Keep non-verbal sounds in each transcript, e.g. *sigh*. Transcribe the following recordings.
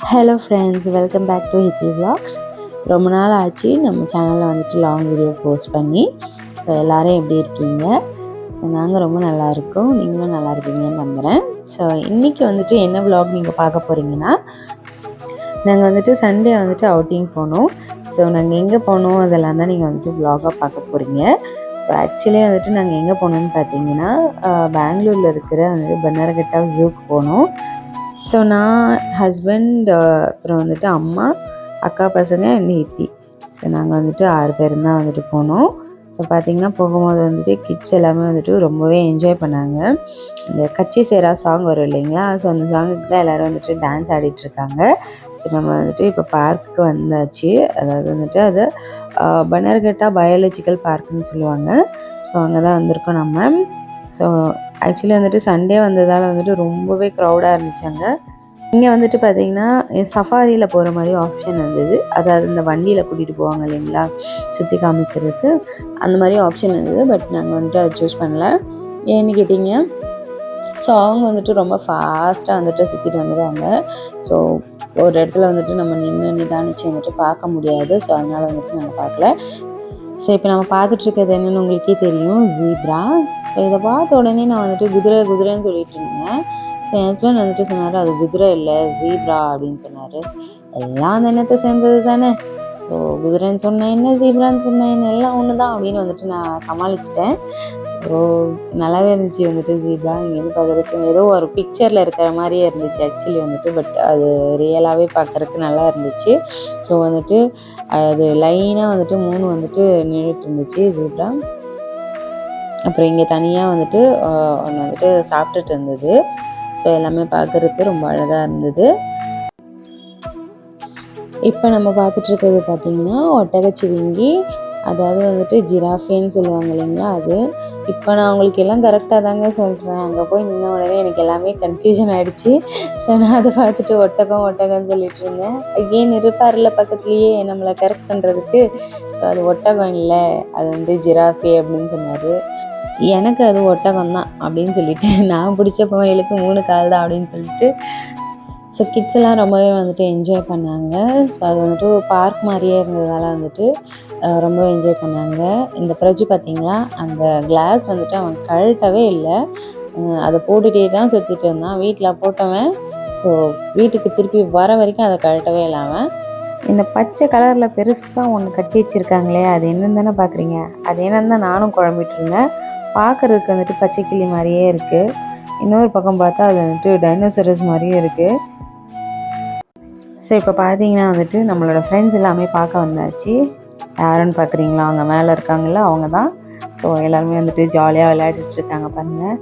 Hello friends welcome back to Hithi vlogs. ரொம்ப நாள் ஆச்சு நம்ம சேனலில் வந்துட்டு லாங் வீடியோ போஸ்ட் பண்ணி. ஸோ எல்லோரும் எப்படி இருக்கீங்க? ஸோ நாங்கள் ரொம்ப நல்லா இருக்கோம். நீங்களும் நல்லா இருப்பீங்கன்னு நம்புகிறேன் ஸோ இன்றைக்கி வந்துட்டு என்ன விளாக் நீங்கள் பார்க்க போகிறீங்கன்னா நாங்கள் வந்துட்டு சண்டே வந்துட்டு அவுட்டிங் போனோம். ஸோ நாங்கள் எங்கே போனோம்? அதெல்லாம் தான் நீங்கள் வந்துட்டு விளாகாக பார்க்க போகிறீங்க ஸோ ஆக்சுவலி வந்துட்டு நாங்கள் எங்கே போனோம்னு பார்த்தீங்கன்னா பெங்களூரில் இருக்கிற வந்துட்டு பன்னாரகட்டா ஜூக்கு போனோம். ஸோ நான் ஹஸ்பண்ட் uh, அப்புறம் வந்துட்டு அம்மா அக்கா பசங்க அண்ட் ஹித்தி ஸோ நாங்கள் வந்துட்டு ஆறு பேர் தான் வந்துட்டு போனோம். ஸோ பார்த்தீங்கன்னா போகும்போது வந்துட்டு கிட்ஸ் எல்லாமே வந்துட்டு ரொம்பவே என்ஜாய் பண்ணாங்க. இந்த கச்சி சேரா சாங் வரும் இல்லைங்களா? ஸோ அந்த சாங்குக்கு தான் எல்லோரும் வந்துட்டு டான்ஸ் ஆடிட்டுருக்காங்க. ஸோ நம்ம வந்துட்டு இப்போ பார்க்குக்கு வந்தாச்சு. அதாவது வந்துட்டு அது பனர்கட்டா பயாலஜிக்கல் பார்க்குன்னு சொல்லுவாங்க. ஸோ அங்கே தான் வந்திருக்கோம் நம்ம. ஸோ ஆக்சுவலி வந்துட்டு சண்டே வந்ததால் வந்துட்டு ரொம்பவே க்ரௌடாக இருந்துச்சாங்க. இங்கே வந்துட்டு பார்த்தீங்கன்னா சஃபாரியில் போகிற மாதிரி ஆப்ஷன் இருந்தது. அதாவது இந்த வண்டியில் கூட்டிகிட்டு போவாங்க இல்லைங்களா? சுற்றி காமிக்கிறதுக்கு. அந்த மாதிரி ஆப்ஷன் இருந்தது. பட் நாங்கள் வந்துட்டு அதை சூஸ் பண்ணல. ஏன்னு கேட்டிங்க? ஸோ அவங்க வந்துட்டு ரொம்ப ஃபாஸ்ட்டாக வந்துட்டு சுற்றிட்டு வந்துடுவாங்க ஸோ ஒரு இடத்துல வந்துட்டு நம்ம நின்று நிதானிச்சு வந்துட்டு பார்க்க முடியாது. ஸோ அதனால் வந்துட்டு நாங்கள் பார்க்கல. ஸோ இப்போ நம்ம பார்த்துட்ருக்கிறது என்னென்னு என்னன்னு உங்களுக்கே தெரியும். ஜீப்ரா இதை பார்த்த உடனே நான் வந்துட்டு குதிரை குதிரைன்னு சொல்லிட்டு இருந்தேன். ஸோ என் ஹஸ்பண்ட் வந்துட்டு சொன்னார் அது குதிரை இல்லை ஜீப்ரா அப்படின்னு சொன்னார். எல்லாம் அந்த எண்ணத்தை சேர்ந்தது தானே. ஸோ குதிரைன்னு சொன்னேன் என்ன ஜீப்ரான்னு சொன்னேன் என்ன எல்லாம் ஒன்று தான் அப்படின்னு வந்துட்டு நான் சமாளிச்சிட்டேன். ஸோ நல்லாவே இருந்துச்சு வந்துட்டு ஜீப்ரா இங்கேருந்து பார்க்குறதுக்கு? ஏதோ ஒரு பிக்சரில் இருக்கிற மாதிரியே இருந்துச்சு ஆக்சுவலி வந்துட்டு பட் அது ரியலாகவே பார்க்குறதுக்கு நல்லா இருந்துச்சு. ஸோ வந்துட்டு அது லைனாக வந்துட்டு மூணு வந்துட்டு நின்றுட்டு இருந்துச்சு ஜீப்ரா அப்புறம் இங்கே தனியாக வந்துட்டு ஒன்று வந்துட்டு சாப்பிட்டுட்டு இருந்தது. ஸோ எல்லாமே பார்க்குறதுக்கு ரொம்ப அழகாக இருந்தது. இப்போ நம்ம பார்த்துட்டு இருக்கிறது பார்த்தீங்கன்னா ஒட்டகச்சிவிங்கி அதாவது வந்துட்டு ஜிராஃபேன்னு சொல்லுவாங்க இல்லைங்களா அது. இப்போ நான் உங்களுக்கு எல்லாம் கரெக்டாக தாங்க சொல்கிறேன் அங்கே போய் நின்ன உடனே எனக்கு எல்லாமே கன்ஃபியூஷன் ஆயிடுச்சு. ஸோ நான் அதை பார்த்துட்டு ஒட்டகம் ஒட்டகம்னு சொல்லிட்டு இருந்தேன். ஏன் இருப்பார்ல பக்கத்துலேயே நம்மளை கரெக்ட் பண்ணுறதுக்கு ஸோ அது ஒட்டகம் இல்லை. அது வந்து ஜிராஃபே அப்படின்னு சொன்னார். எனக்கு அது ஒட்டகம் தான் அப்படின்னு சொல்லிட்டு *laughs* நான் பிடிச்ச புயலுக்கு மூணு கால் தான் அப்படின்னு சொல்லிட்டு ஸோ கிட்ஸ் எல்லாம் ரொம்பவே வந்துட்டு என்ஜாய் பண்ணாங்க. ஸோ அது வந்துட்டு பார்க் மாதிரியே இருந்ததால் வந்துட்டு ரொம்ப என்ஜாய் பண்ணாங்க. இந்த பிரஜு பார்த்திங்களா அந்த கிளாஸ் வந்துட்டு அவன் கழட்டவே இல்லை. அதை போட்டுகிட்டே தான் சுற்றிட்டு இருந்தான். வீட்டில் போட்டவன் ஸோ வீட்டுக்கு திருப்பி வர வரைக்கும் அதை கழட்டவே இல்லாமல் இந்த பச்சை கலரில் பெருசாக ஒன்று கட்டி வச்சுருக்காங்களே அது என்னன்னு தானே பார்க்குறீங்க அது என்னன்னு தான் நானும் குழம்பிட்டு இருந்தேன். பார்க்குறதுக்கு வந்துட்டு பச்சை கிளி மாதிரியே இருக்குது இன்னொரு பக்கம் பார்த்தா அது வந்துட்டு டைனோசரஸ் மாதிரியே இருக்குது ஸோ இப்போ பார்த்தீங்கன்னா வந்துட்டு நம்மளோட ஃப்ரெண்ட்ஸ் எல்லாமே பார்க்க வந்தாச்சு. யாருன்னு பார்க்குறீங்களா அவங்க மேலே இருக்காங்கல்ல அவங்க தான் ஸோ எல்லாருமே வந்துட்டு ஜாலியாக விளையாடிட்டு இருக்காங்க பாருங்கள்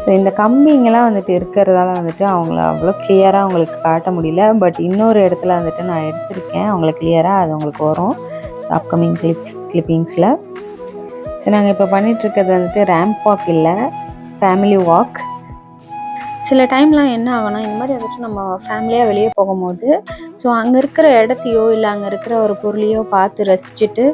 ஸோ இந்த கம்பிங்கெல்லாம் வந்துட்டு இருக்கிறதால வந்துட்டு அவங்கள அவ்வளோ கிளியராக அவங்களுக்கு காட்ட முடியல. பட் இன்னொரு இடத்துல வந்துட்டு நான் எடுத்திருக்கேன். அவங்களுக்கு கிளியராக அது அவங்களுக்கு வரும். ஸோ அப்கமிங் கிளிப் கிளிப்பிங்ஸில் ஸோ நாங்கள் இப்போ பண்ணிட்டு வந்துட்டு ரேம்ப் வாக் இல்லை ஃபேமிலி வாக் சில டைம்லாம் என்ன ஆகும்னா இந்த மாதிரி வந்துட்டு நம்ம ஃபேமிலியாக வெளியே போகும்போது ஸோ அங்கே இருக்கிற இடத்தையோ இல்லை அங்கே இருக்கிற ஒரு பொருளையோ பார்த்து ரசிச்சுட்டு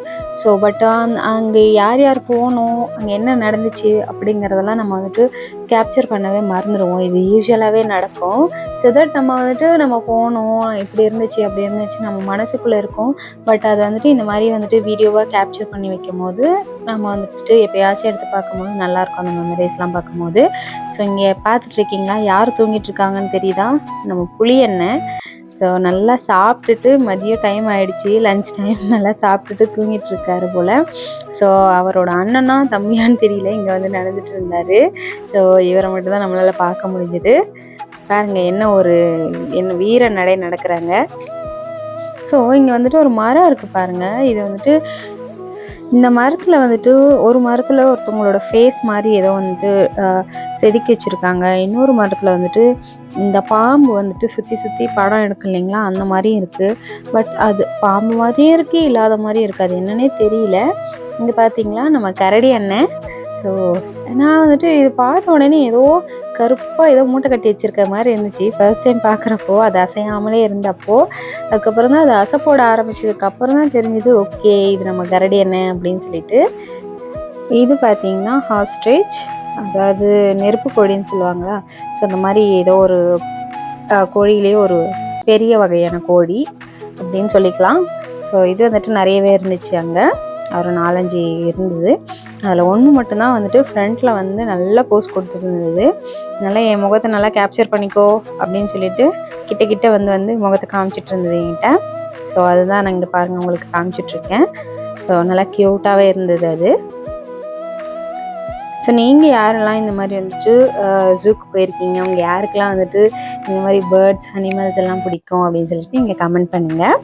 ஸோ பட் அங்கே யார் யார் போகணும் அங்கே என்ன நடந்துச்சு அப்படிங்கிறதெல்லாம் நம்ம வந்துட்டு கேப்சர் பண்ணவே மறந்துடுவோம் இது யூஸ்வலாகவே நடக்கும். ஸோ தட் நம்ம வந்துட்டு நம்ம போனோம் இப்படி இருந்துச்சு அப்படி இருந்துச்சு நம்ம மனசுக்குள்ளே இருக்கும். பட் அதை வந்துட்டு இந்த மாதிரி வந்துட்டு வீடியோவாக கேப்சர் பண்ணி வைக்கும் போது நம்ம வந்துட்டு எப்பயாச்சும் எடுத்து பார்க்கும்போது நல்லாயிருக்கும் அந்த மெமரிஸ்லாம் பார்க்கும்போது. ஸோ இங்கே பார்த்துட்ருக்கீங்களா யார் தூங்கிட்டு இருக்காங்கன்னு தெரியுதா? நம்ம புளி எண்ணெய். ஸோ நல்லா சாப்பிட்டுட்டு மதியம் டைம் ஆயிடுச்சு. லஞ்ச் டைம் நல்லா சாப்பிட்டுட்டு தூங்கிட்டு இருக்காரு போல். ஸோ அவரோட அண்ணனா தம்பியான்னு தெரியல இங்கே வந்து நடந்துட்டு இருந்தார். ஸோ இவரை மட்டும் தான் நம்மளால் பார்க்க முடிஞ்சுது. பாருங்க என்ன ஒரு என்ன வீர நடை நடக்கிறாங்க. ஸோ இங்கே வந்துட்டு ஒரு மரம் இருக்குது பாருங்கள் இது வந்துட்டு இந்த மரத்தில் வந்துட்டு ஒரு மரத்தில் ஒருத்தவங்களோட ஃபேஸ் மாதிரி ஏதோ வந்துட்டு செதுக்கி வச்சுருக்காங்க. இன்னொரு மரத்தில் வந்துட்டு இந்த பாம்பு வந்துட்டு சுற்றி சுற்றி படம் எடுக்கும் இல்லைங்களா? அந்த மாதிரியும் இருக்குது பட் அது பாம்பு மாதிரியும் இருக்குது இல்லாத மாதிரியும் இருக்குது அது என்னன்னே தெரியல. இங்கே பார்த்தீங்களா நம்ம கரடி அண்ணன். ஸோ நான் வந்துட்டு இது பார்த்த உடனே ஏதோ கருப்பாக ஏதோ மூட்டை கட்டி வச்சிருக்க மாதிரி இருந்துச்சு. ஃபர்ஸ்ட் டைம் பார்க்குறப்போ அது அசையாமலே இருந்தப்போ அதுக்கப்புறம் தான் அது அசைப்போட ஆரம்பிச்சதுக்கப்புறம் தான் தெரிஞ்சது ஓகே இது நம்ம கரடி என்ன அப்படின்னு சொல்லிட்டு. இது பார்த்தீங்கன்னா ஹாஸ்ட்ரேஜ் அதாவது நெருப்பு கோழின்னு சொல்லுவாங்களா? ஸோ அந்த மாதிரி ஏதோ ஒரு கோழியிலே கோழியிலேயே ஒரு பெரிய வகையான கோழி அப்படின்னு சொல்லிக்கலாம். ஸோ இது வந்துட்டு நிறையவே இருந்துச்சு அங்கே. ஒரு நாலஞ்சு இருந்தது. அதில் ஒன்று மட்டும்தான் வந்துட்டு ஃப்ரண்ட்டில் வந்து நல்லா போஸ் கொடுத்துருந்தது. நல்லா என் முகத்தை நல்லா கேப்சர் பண்ணிக்கோ அப்படின்னு சொல்லிட்டு கிட்ட கிட்ட வந்து வந்து முகத்தை காமிச்சிட்டு இருந்தது என்கிட்ட. ஸோ அதுதான் நான் இங்கே பாருங்கள் உங்களுக்கு காமிச்சிட்ருக்கேன் ஸோ நல்லா க்யூட்டாகவே இருந்தது அது. ஸோ நீங்கள் யாரெல்லாம் இந்த மாதிரி வந்துட்டு ஜூக்கு போயிருக்கீங்க? உங்கள் யாருக்கெல்லாம் வந்துட்டு இந்த மாதிரி பேர்ட்ஸ் அனிமல்ஸ் எல்லாம் பிடிக்கும் அப்படின்னு சொல்லிட்டு நீங்கள் கமெண்ட் பண்ணுங்கள்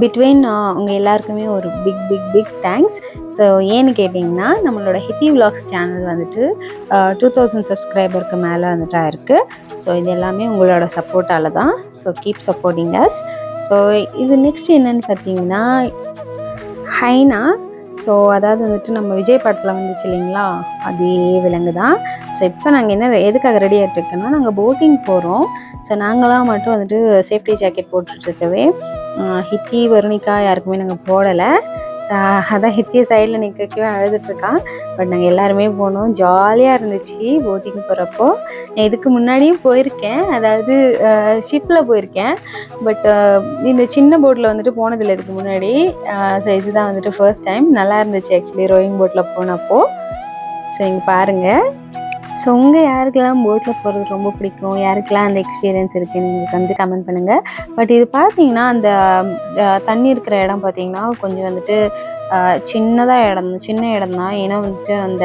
பிட்வீன் உங்கள் எல்லாருக்குமே ஒரு big big big thanks so ஏன்னு கேட்டிங்கன்னா நம்மளோட ஹித்தி விலாக்ஸ் சேனல் வந்துட்டு டூ தௌசண்ட் சப்ஸ்கிரைபருக்கு மேலே வந்துட்டு ஆயிருக்கு ஸோ இது எல்லாமே உங்களோட சப்போர்ட்டால் தான். So keep supporting us so இது நெக்ஸ்ட் என்னன்னு பார்த்தீங்கன்னா ஹைனா ஸோ அதாவது வந்துட்டு நம்ம விஜய் படத்தில் வந்துச்சு இல்லைங்களா? அதே விலங்கு தான் ஸோ இப்போ நாங்கள் என்ன எதுக்காக ரெடி ஆகிட்டு இருக்கோன்னா நாங்கள் போட்டிங் போகிறோம் ஸோ நாங்களாம் மட்டும் வந்துட்டு சேஃப்டி ஜாக்கெட் போட்டுட்ருக்கவே ஹித்தி வருணிக்கா யாருக்குமே நாங்கள் போடலை. அதான் ஹித்திய சைடில் நிற்கவே அழுதுட்ருக்கான். பட் நாங்கள் எல்லாருமே போனோம். ஜாலியாக இருந்துச்சு போட்டிங் போகிறப்போ நான் இதுக்கு முன்னாடியும் போயிருக்கேன். அதாவது ஷிப்பில் போயிருக்கேன். பட் இந்த சின்ன போட்டில் வந்துட்டு போனதில்லை இதுக்கு முன்னாடி. ஸோ இதுதான் வந்துட்டு ஃபர்ஸ்ட் டைம் நல்லா இருந்துச்சு ஆக்சுவலி ரோயிங் போட்டில் போனப்போ. ஸோ இங்கே பாருங்கள் ஸோ உங்கள் யாருக்கெல்லாம் போட்டில் போகிறது ரொம்ப பிடிக்கும்? யாருக்கெல்லாம் அந்த எக்ஸ்பீரியன்ஸ் இருக்குது நீங்கள் வந்து கமெண்ட் பண்ணுங்கள் பட் இது பார்த்தீங்கன்னா அந்த தண்ணி இருக்கிற இடம் பார்த்தீங்கன்னா கொஞ்சம் வந்துட்டு சின்னதாக இடம் சின்ன இடம் தான் ஏன்னா வந்துட்டு அந்த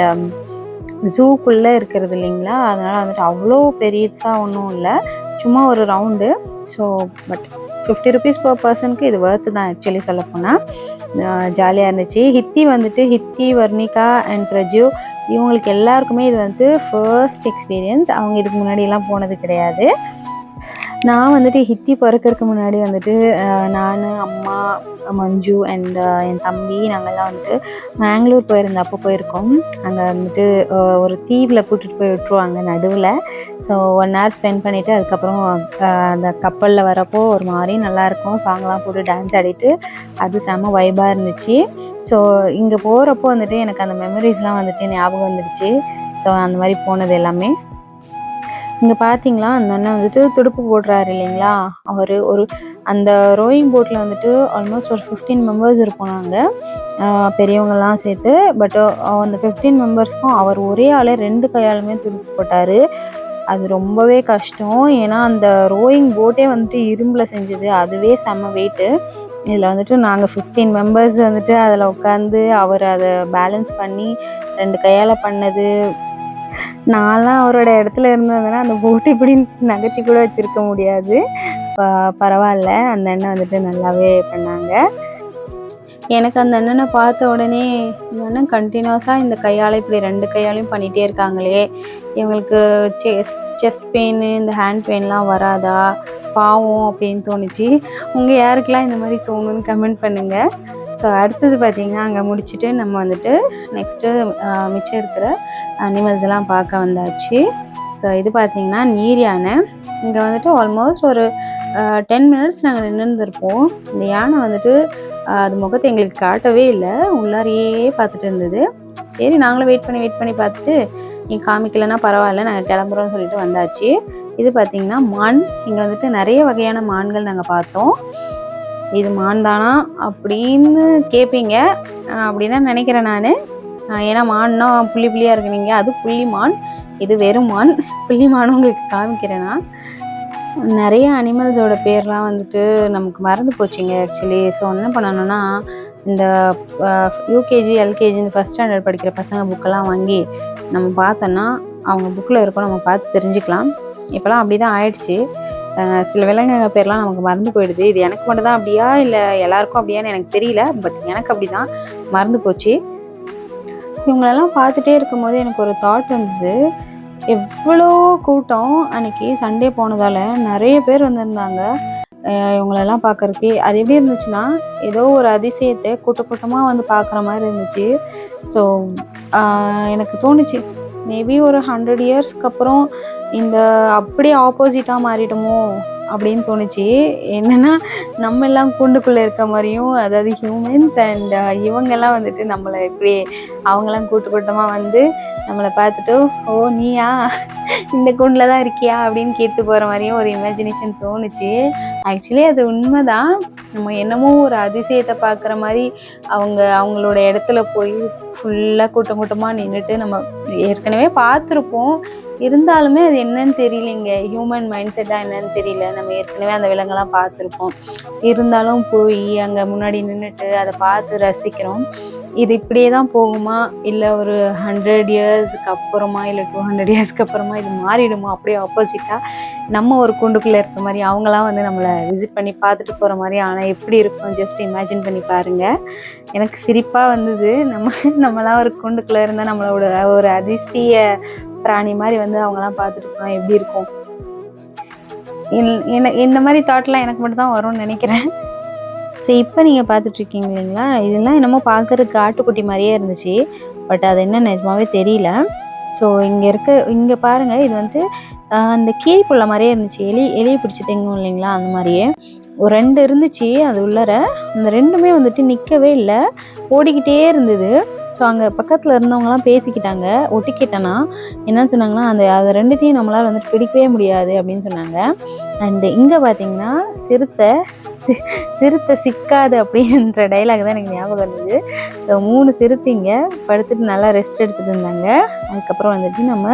ஜூக்குள்ளே இருக்கிறது இல்லைங்களா? அதனால் வந்துட்டு அவ்வளோ பெரியதாக ஒன்றும் இல்லை. சும்மா ஒரு round so but fifty rupees per பர்சனுக்கு இது ஒர்த்து தான் ஆக்சுவலி சொல்லப்போனால் ஜாலியாக இருந்துச்சு. ஹித்தி வந்துட்டு ஹித்தி வர்ணிகா அண்ட் பிரஜு இவங்களுக்கு எல்லாருக்குமே இது வந்து ஃபர்ஸ்ட் எக்ஸ்பீரியன்ஸ் அவங்க இதுக்கு முன்னாடியெல்லாம் போனது கிடையாது. நான் வந்துட்டு ஹித்தி பிறக்கிறதுக்கு முன்னாடி வந்துட்டு நான் அம்மா மஞ்சு அண்ட் என் தம்பி நாங்கள்லாம் வந்துட்டு மேங்களூர் போயிருந்தோம் அப்போ போயிருக்கோம். அங்கே வந்துட்டு ஒரு தீவில் கூட்டிகிட்டு போய் விட்டுருவாங்க நடுவில். ஸோ ஒன் ஹவர் ஸ்பெண்ட் பண்ணிவிட்டு அதுக்கப்புறம் அந்த கப்பலில் வரப்போ ஒரு மாதிரி நல்லாயிருக்கும் சாங்லாம் போட்டு டான்ஸ் ஆடிட்டு அது செம்ம வைபாக இருந்துச்சு. ஸோ இங்கே போகிறப்போ வந்துட்டு எனக்கு அந்த மெமரிஸ்லாம் வந்துட்டு ஞாபகம் வந்துடுச்சு. ஸோ அந்த மாதிரி போனது எல்லாமே. இங்கே பார்த்தீங்களா அந்த அண்ணன் வந்துட்டு துடுப்பு போடுறாரு இல்லைங்களா? அவர் ஒரு அந்த ரோயிங் போட்டில் வந்துட்டு ஆல்மோஸ்ட் ஒரு ஃபிஃப்டீன் மெம்பர்ஸ் இருப்போம் நாங்கள் பெரியவங்கெல்லாம் சேர்த்து பட் அந்த ஃபிஃப்டீன் மெம்பர்ஸ்க்கும் அவர் ஒரே ஆளே ரெண்டு கையாலுமே துடுப்பு போட்டார். அது ரொம்பவே கஷ்டம். ஏன்னா அந்த ரோயிங் போட்டே வந்துட்டு இரும்பில் செஞ்சது. அதுவே செம்ம வெயிட்டு இதில் வந்துட்டு நாங்கள் ஃபிஃப்டீன் மெம்பர்ஸ் வந்துட்டு அதில் உட்காந்து அவர் அதை பேலன்ஸ் பண்ணி ரெண்டு கையால் பண்ணது நான்லாம் அவரோட இடத்துல இருந்ததுன்னா அந்த போட்டு இப்படி நகர்த்தி கூட வச்சுருக்க முடியாது. பரவாயில்ல. அந்த அண்ணன் வந்துட்டு நல்லாவே பண்ணாங்க. எனக்கு அந்த அண்ணனை பார்த்த உடனே இந்த அண்ணன் கண்டினியூஸாக இந்த கையால் இப்படி ரெண்டு கையாலையும் பண்ணிகிட்டே இருக்காங்களே. இவங்களுக்கு செஸ்ட் செஸ்ட் பெயின் இந்த ஹேண்ட் பெயின்லாம் வராதா? பாவம் அப்படின்னு தோணுச்சு. உங்கள் யாருக்கெல்லாம் இந்த மாதிரி தோணுன்னு கமெண்ட் பண்ணுங்கள் ஸோ அடுத்தது பார்த்திங்கன்னா அங்கே முடிச்சுட்டு நம்ம வந்துட்டு நெக்ஸ்ட்டு மிச்சம் இருக்கிற அனிமல்ஸ் எல்லாம் பார்க்க வந்தாச்சு. ஸோ இது பார்த்திங்கன்னா நீர் யானை. இங்கே வந்துட்டு ஆல்மோஸ்ட் ஒரு டென் மினிட்ஸ் நாங்கள் நின்றுருப்போம் இந்த யானை வந்துட்டு அது முகத்தை எங்களுக்கு காட்டவே இல்லை. உள்ளாரையே பார்த்துட்டு இருந்தது. சரி நாங்களும் வெயிட் பண்ணி வெயிட் பண்ணி பார்த்துட்டு நீ காமிக்கலைன்னா பரவாயில்ல நாங்கள் கிளம்புறோம்னு சொல்லிட்டு வந்தாச்சு. இது பார்த்திங்கன்னா மான் இங்கே வந்துட்டு நிறைய வகையான மான்கள் நாங்கள் பார்த்தோம். இது மான் தானா அப்படின்னு கேட்பீங்க அப்படி தான் நினைக்கிறேன் நான். ஏன்னா மான்னா புள்ளி புள்ளியாக இருக்கிறீங்க அது புள்ளி மான் இது வெறும் மான். புள்ளி மான் உங்களுக்கு காமிக்கிறேன்னா நிறைய அனிமல்ஸோட பேர்லாம் வந்துட்டு நமக்கு மறந்து போச்சுங்க ஆக்சுவலி ஸோ என்ன பண்ணணும்னா இந்த யூகேஜி எல்கேஜி இந்த ஃபஸ்ட் ஸ்டாண்டர்ட் படிக்கிற பசங்க புக்கெல்லாம் வாங்கி நம்ம பார்த்தோன்னா அவங்க புக்கில் இருக்கோம். நம்ம பார்த்து தெரிஞ்சுக்கலாம். இப்போலாம் அப்படி தான் ஆயிடுச்சு. சில விலங்குங்க பேர்லாம் நமக்கு மறந்து போயிடுது. இது எனக்கு மட்டும் தான் அப்படியா? இல்லை எல்லாருக்கும் அப்படியான்னு எனக்கு தெரியல. பட் எனக்கு அப்படி தான் மறந்து போச்சு. இவங்களெல்லாம் பார்த்துட்டே இருக்கும்போது எனக்கு ஒரு தாட் வந்தது. எவ்வளோ கூட்டம் அன்னைக்கு சண்டே போனதால் நிறைய பேர் வந்திருந்தாங்க. இவங்களெல்லாம் பார்க்குறக்கு அது எப்படி இருந்துச்சுன்னா ஏதோ ஒரு அதிசயத்தை கூட்ட கூட்டமாக வந்து பார்க்குற மாதிரி இருந்துச்சு. ஸோ எனக்கு தோணுச்சு. மேபி ஒரு ஹண்ட்ரட் இயர்ஸ்க்கு அப்புறம் இந்த அப்படியே ஆப்போசிட்டாக மாறிடுமோ அப்படின்னு தோணுச்சு. என்னென்னா நம்ம எல்லாம் கூண்டுக்குள்ளே இருக்க மாதிரியும் அதாவது ஹியூமன்ஸ் அண்ட் இவங்கெல்லாம் வந்துட்டு நம்மளை இப்படி அவங்கெல்லாம் கூட்டு கூட்டமாக வந்து நம்மளை பார்த்துட்டு ஓ நீயா? இந்த கூண்டில் தான் இருக்கியா? அப்படின்னு கேட்டு போகிற மாதிரியும் ஒரு இமேஜினேஷன் தோணுச்சு. ஆக்சுவலி அது உண்மைதான். நம்ம என்னமோ ஒரு அதிசயத்தை பார்க்குற மாதிரி அவங்க அவங்களோட இடத்துல போய் ஃபுல்லாக கூட்டம் கூட்டமாக நின்றுட்டு நம்ம ஏற்கனவே பார்த்துருப்போம். இருந்தாலுமே அது என்னன்னு தெரியலைங்க. ஹியூமன் மைண்ட் செட்டாக என்னன்னு தெரியல. நம்ம ஏற்கனவே அந்த விலங்கெல்லாம் பார்த்துருப்போம். இருந்தாலும் போய் அங்கே முன்னாடி நின்றுட்டு அதை பார்த்து ரசிக்கிறோம். இது இப்படியே தான் போகுமா? இல்லை ஒரு ஹண்ட்ரட் இயர்ஸ்க்கு அப்புறமா இல்லை டூ ஹண்ட்ரட் இயர்ஸ்க்கு அப்புறமா இது மாறிடுமா? அப்படியே ஆப்போசிட்டாக நம்ம ஒரு கூண்டுக்குள்ளே இருக்க மாதிரி அவங்களாம் வந்து நம்மளை விசிட் பண்ணி பார்த்துட்டு போகிற மாதிரி ஆனால் எப்படி இருக்கும்? ஜஸ்ட் இமேஜின் பண்ணி பாருங்கள் எனக்கு சிரிப்பாக வந்தது. நம்ம நம்மளாம் ஒரு கூண்டுக்குள்ளே இருந்தால் நம்மளோட ஒரு அதிசய பிராணி மாதிரி வந்து அவங்களாம் பார்த்துட்டு போனால் எப்படி இருக்கும்? இந்த மாதிரி தாட்லாம் எனக்கு மட்டும் தான் வரும்னு நினைக்கிறேன். ஸோ இப்போ நீங்கள் பார்த்துட்ருக்கீங்க இல்லைங்களா? இதெல்லாம் என்னமோ பார்க்குறதுக்கு ஆட்டுக்குட்டி மாதிரியே இருந்துச்சு. பட் அது என்ன நிஜமாவே தெரியல. ஸோ இங்கே இருக்க இங்கே பாருங்கள் இது வந்து அந்த கீரிப்புள்ள மாதிரியே இருந்துச்சு. எலி எலியை பிடிச்சி தெங்கும் இல்லைங்களா? அந்த மாதிரியே. ஒரு ரெண்டு இருந்துச்சு. அது உள்ளர அந்த ரெண்டுமே வந்துட்டு நிற்கவே இல்லை. ஓடிக்கிட்டே இருந்தது. ஸோ அங்கே பக்கத்தில் இருந்தவங்கலாம் பேசிக்கிட்டாங்க. ஒட்டிக்கிட்டேன்னா என்ன சொன்னாங்கன்னா அந்த அதை ரெண்டுத்தையும் நம்மளால் வந்துட்டு பிடிக்கவே முடியாது அப்படின்னு சொன்னாங்க. அண்டு இங்கே பார்த்தீங்கன்னா சிறுத்தை சிறுத்தை சிக்காது அப்படின்ற டைலாக் தான் எனக்கு ஞாபகம் இருந்தது ஸோ மூணு சிறுத்தைங்க படுத்துட்டு நல்லா ரெஸ்ட் எடுத்துகிட்டு இருந்தாங்க. அதுக்கப்புறம் வந்துட்டு நம்ம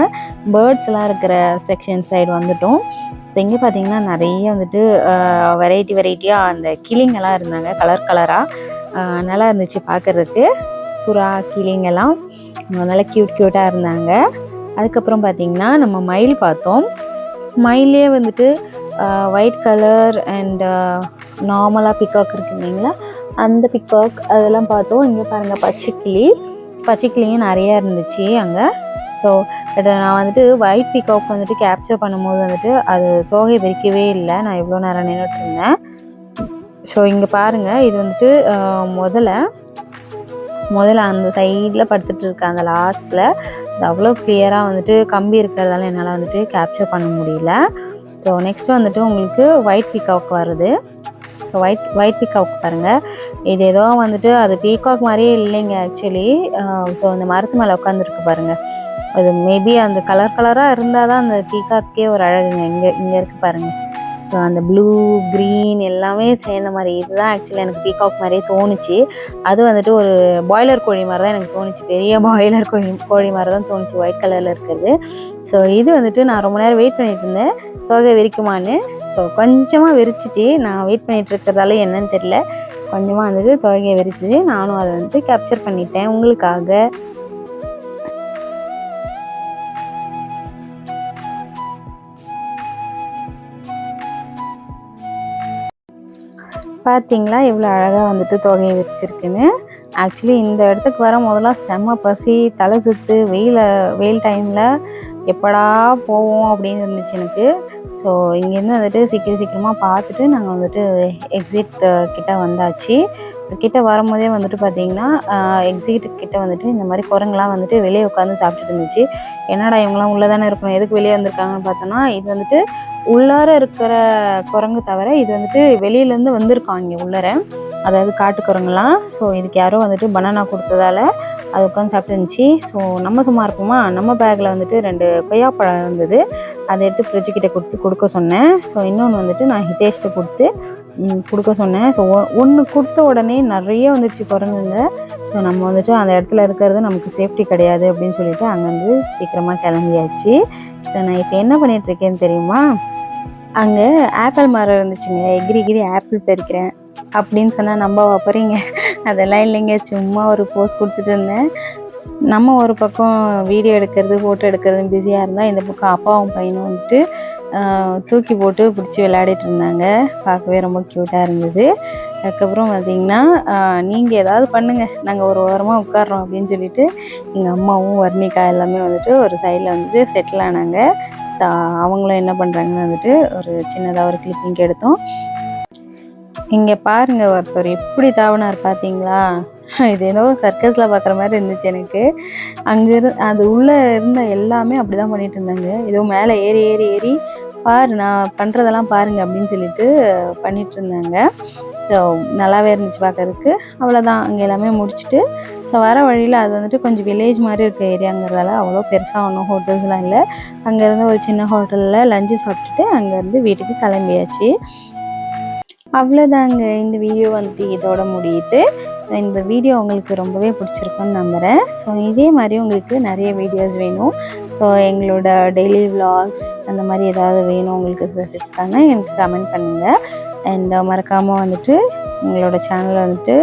பேர்ட்ஸ்லாம் இருக்கிற செக்ஷன் சைடு வந்துட்டோம். ஸோ இங்கே பார்த்தீங்கன்னா நிறைய வந்துட்டு வெரைட்டி வெரைட்டியாக அந்த கிளிங்கெல்லாம் இருந்தாங்க. கலர் கலராக நல்லா இருந்துச்சு பார்க்குறதுக்கு புறா கிளிங்கெல்லாம் நல்லா க்யூட் க்யூட்டாக இருந்தாங்க. அதுக்கப்புறம் பார்த்திங்கன்னா நம்ம மயில் பார்த்தோம். மயிலே வந்துட்டு ஒயிட் கலர் அண்ட் நார்மலாக பிக்காக் இருக்கு இல்லைங்களா? அந்த பிக்காக் அதெல்லாம் பார்த்தோம். இங்கே பாருங்கள் பச்சைக்கிளி. பச்சைக்கிளியும் நிறையா இருந்துச்சு அங்கே. ஸோ பட் நான் வந்துட்டு ஒயிட் பிகாக் வந்துட்டு கேப்சர் பண்ணும்போது வந்துட்டு அது தோகை விரிக்கவே இல்லை. நான் இவ்வளோ நேரம் நின்றுட்டு இருந்தேன். ஸோ இங்கே பாருங்கள் இது வந்துட்டு முதல்ல முதல்ல அந்த சைடில் படுத்துட்டு இருக்கேன் அந்த லாஸ்ட்டில் அது அவ்வளோ கிளியராக வந்துட்டு கம்பி இருக்கிறதால என்னால் வந்துட்டு கேப்சர் பண்ண முடியல. ஸோ நெக்ஸ்ட் வந்துட்டு உங்களுக்கு ஒயிட் பிகாக் வருது. ஸோ ஒயிட் ஒயிட் பீக்காக் பாருங்கள் இது ஏதோ வந்துட்டு அது பீகாக் மாதிரியே இல்லைங்க ஆக்சுவலி ஸோ அந்த மரத்து மேலே உட்காந்துருக்கு பாருங்கள் அது மேபி அந்த கலர் கலராக இருந்தால் தான் அந்த பீகாக்கே ஒரு அழகுங்க. இங்கே இங்கே இருக்குது பாருங்கள் ஸோ அந்த ப்ளூ க்ரீன் எல்லாமே சேர்ந்த மாதிரி இதுதான் ஆக்சுவலி எனக்கு பீகாக் மாதிரியே தோணுச்சு. அது வந்துட்டு ஒரு பாய்லர் கோழி மாதிரி தான் எனக்கு தோணுச்சு. பெரிய பாய்லர் கோழி கோழி மாதிரி தான் தோணுச்சு ஒயிட் கலரில் இருக்கிறது. ஸோ இது வந்துட்டு நான் ரொம்ப நேரம் வெயிட் பண்ணிட்டு இருந்தேன். தோகை விரிக்குமான்னு ஸோ கொஞ்சமாக விரிச்சிச்சு நான் வெயிட் பண்ணிட்டு இருக்கிறதால என்னன்னு தெரியல. கொஞ்சமாக வந்துட்டு தொகையை விரிச்சிச்சு நானும் அதை வந்துட்டு கேப்சர் பண்ணிட்டேன். உங்களுக்காக. பார்த்தீங்களா இவ்வளோ அழகாக வந்துட்டு தொகையை விரிச்சிருக்குன்னு ஆக்சுவலி இந்த இடத்துக்கு வர முதலாம் செம்ம பசி தலை சுற்று வெயில வெயில் டைமில் எப்படா போவோம் அப்படின்னு இருந்துச்சு எனக்கு. ஸோ இங்கேருந்து வந்துட்டு சீக்கிரம் சீக்கிரமாக பார்த்துட்டு நாங்கள் வந்துட்டு எக்ஸிட் கிட்ட வந்தாச்சு. ஸோ கிட்ட வரும்போதே வந்துட்டு பார்த்தீங்கன்னா எக்ஸிட் கிட்ட வந்துட்டு இந்த மாதிரி குரங்கெலாம் வந்துட்டு வெளியே உட்காந்து சாப்பிட்டுட்டு இருந்துச்சு. என்னடா இவங்களாம் உள்ளே தானே இருக்கணும்? எதுக்கு வெளியே வந்திருக்காங்கன்னு பார்த்தோன்னா இது வந்துட்டு உள்ளார இருக்கிற குரங்கு தவிர இது வந்துட்டு வெளியிலேருந்து வந்திருக்கான் இங்கே உள்ளார. அதாவது காட்டு குரங்குலாம் ஸோ இதுக்கு யாரோ வந்துட்டு பனானா கொடுத்ததால அது உட்காந்து சாப்பிட்டு இருந்துச்சு. ஸோ நம்ம சும்மா இருப்போமா? நம்ம பேக்கில் வந்துட்டு ரெண்டு கொய்யாப்பழம் இருந்தது. அதை எடுத்து ஃப்ரிட்ஜு கிட்டே கொடுத்து கொடுக்க சொன்னேன். ஸோ இன்னொன்று வந்துட்டு நான் ஹிதேஷ்கிட்ட கொடுத்து கொடுக்க சொன்னேன். ஸோ ஒன்று கொடுத்த உடனே நிறைய வந்துச்சு குரங்குங்க ஸோ நம்ம வந்துட்டு அந்த இடத்துல இருக்கிறது நமக்கு சேஃப்டி கிடையாது அப்படின்னு சொல்லிட்டு அங்கேருந்து சீக்கிரமாக கிளம்பியாச்சு. ஸோ நான் இப்போ என்ன பண்ணிகிட்ருக்கேன்னு தெரியுமா? அங்கே ஆப்பிள் மரம் இருந்துச்சுங்க. எகிரி எகிரி ஆப்பிள் பறிக்கிறேன் அப்படின்னு சொன்னால் நம்ப போகிறீங்க அதெல்லாம் இல்லைங்க சும்மா ஒரு போஸ் கொடுத்துட்டு இருந்தேன். நம்ம ஒரு பக்கம் வீடியோ எடுக்கிறது ஃபோட்டோ எடுக்கிறது பிஸியாக இருந்தால் இந்த பக்கம் அப்பாவும் பையனும் வந்துட்டு தூக்கி போட்டு பிடிச்சி விளையாடிட்டு இருந்தாங்க. பார்க்கவே ரொம்ப க்யூட்டாக இருந்தது. அதுக்கப்புறம் பார்த்திங்கன்னா நீங்கள் ஏதாவது பண்ணுங்கள் நாங்கள் ஒரு ஓரமாக உட்காடுறோம் அப்படின்னு சொல்லிட்டு எங்கள் அம்மாவும் வர்ணிகா எல்லாமே வந்துட்டு ஒரு சைடில் வந்துட்டு செட்டில் ஆனாங்க. அவங்களும் என்ன பண்ணுறாங்கன்னு வந்துட்டு ஒரு சின்னதாக ஒரு கிளிப்பிங் எடுத்தோம். இங்கே பாருங்க ஒருத்தர் எப்படி தாவினார் பார்த்தீங்களா *laughs* இது ஏதோ சர்க்கஸில் பார்க்குற மாதிரி இருந்துச்சு எனக்கு. அங்கே இரு அது உள்ளே இருந்த எல்லாமே அப்படி தான் பண்ணிட்டு இருந்தாங்க. ஏதோ மேலே ஏறி ஏறி ஏறி பாரு நான் பண்ணுறதெல்லாம் பாருங்க அப்படின்னு சொல்லிட்டு பண்ணிட்டு இருந்தாங்க. ஸோ நல்லாவே இருந்துச்சு பார்க்கறதுக்கு அவ்வளோதான் அங்கே எல்லாமே முடிச்சுட்டு ஸோ வர வழியில் அது வந்துட்டு கொஞ்சம் வில்லேஜ் மாதிரி இருக்க ஏரியாங்கிறதால அவ்வளோ பெருசாக ஒன்றும் ஹோட்டல்ஸ்லாம் இல்லை. அங்கேருந்து ஒரு சின்ன ஹோட்டலில் லஞ்சு சாப்பிட்டுட்டு அங்கேருந்து வீட்டுக்கு கிளம்பியாச்சு. அவ்வளோதாங்க இந்த வீடியோ வந்துட்டு இதோட முடியுது. ஸோ இந்த வீடியோ உங்களுக்கு ரொம்பவே பிடிச்சிருக்குன்னு நம்புகிறேன் ஸோ இதே மாதிரி உங்களுக்கு நிறைய வீடியோஸ் வேணும். ஸோ எங்களோட டெய்லி விலாக்ஸ் அந்த மாதிரி ஏதாவது வேணும் உங்களுக்கு ஸ்பெசிஃபிக்கான எனக்கு கமெண்ட் பண்ணுங்கள் அண்ட் மறக்காமல் வந்துட்டு எங்களோட சேனலை வந்துட்டு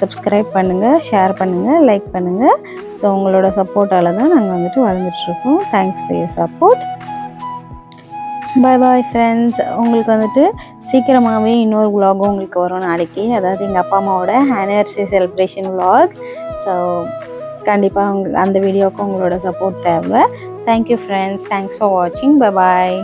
சப்ஸ்கிரைப் பண்ணுங்கள் ஷேர் பண்ணுங்கள் லைக் பண்ணுங்கள் ஸோ உங்களோட சப்போர்ட்டால் தான் நாங்கள் வந்துட்டு வளர்ந்துட்டுருக்கோம் thanks for your support bye bye friends உங்களுக்கு வந்துட்டு சீக்கிரமாகவே இன்னொரு விலாகும் உங்களுக்கு வரும் நாளைக்கு. அதாவது எங்கள் அப்பா அம்மாவோட ஆனிவர்சரி செலிப்ரேஷன் விலாக் ஸோ கண்டிப்பாக உங்க அந்த வீடியோவுக்கு உங்களோட சப்போர்ட் தேவை. Thank you friends thanks for வாட்சிங் பை பாய்